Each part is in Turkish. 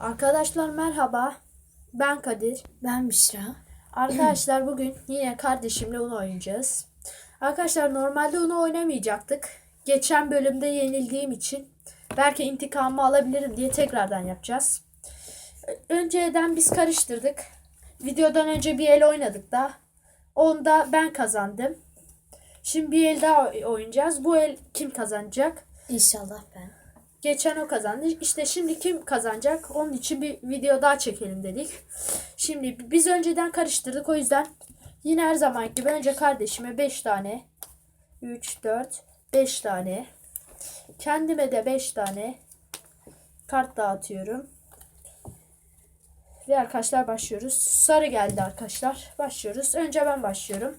Arkadaşlar merhaba. Ben Kadir. Ben Büşra. Arkadaşlar bugün yine kardeşimle onu oynayacağız. Arkadaşlar normalde onu oynamayacaktık. Geçen bölümde yenildiğim için belki intikamımı alabilirim diye tekrardan yapacağız. Önceden biz karıştırdık. Videodan önce bir el oynadık da. Onda ben kazandım. Şimdi bir el daha oy- oynayacağız. Bu el kim kazanacak? İnşallah ben. Geçen o kazandı. İşte şimdi kim kazanacak? Onun için bir video daha çekelim dedik. Şimdi biz önceden karıştırdık. O yüzden yine her zaman gibi önce kardeşime 5 tane 3, 4, 5 tane kendime de 5 tane kart dağıtıyorum. Ve arkadaşlar başlıyoruz. Sarı geldi arkadaşlar. Başlıyoruz. Önce ben başlıyorum.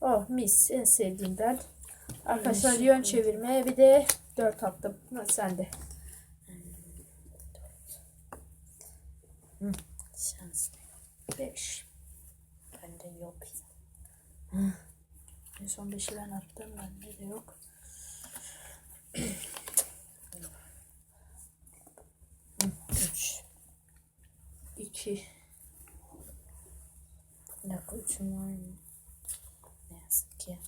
Oh mis en sevdiğimden. Arkadaşlar yön çevirme bir de 4 attım. Sen de. Şans. 5. Bende yok. En son 5'i ben attım. Bende de yok. Üç. 2. Bir dakika üçüm var mı? Ne yazık ki.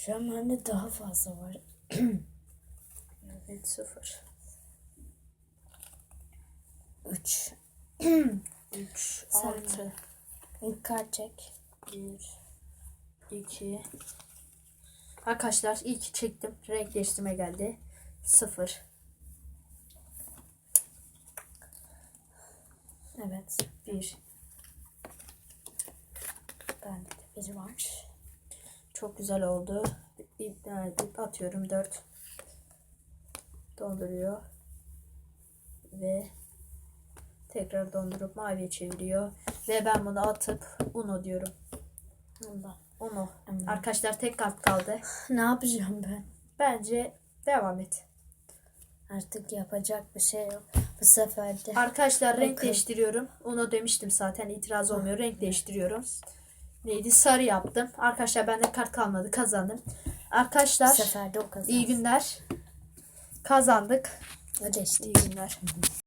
Şu an bende daha fazla var. Evet 0. Üç. 3. Sen 6. İlk kart çek. 1. 2. Arkadaşlar ilk çektim. Renk değiştirme geldi. 0. Evet. 1. Bende de biri var. Çok güzel oldu. İptal edip atıyorum 4. Donduruyor. Ve tekrar dondurup maviye çeviriyor. Ve ben bunu atıp Uno diyorum. Allah. Uno. Hmm. Arkadaşlar tek kart kaldı. Ne yapacağım ben? Bence devam et. Artık yapacak bir şey yok. Bu sefer de Arkadaşlar renk Okey. değiştiriyorum. Uno demiştim zaten itiraz olmuyor. Renk değiştiriyorum. Neydi? Sarı yaptım. Arkadaşlar bende kart kalmadı. Kazandım. bu Arkadaşlar sefer de o kazandı. iyi günler. Kazandık. Ödeştik. İyi günler.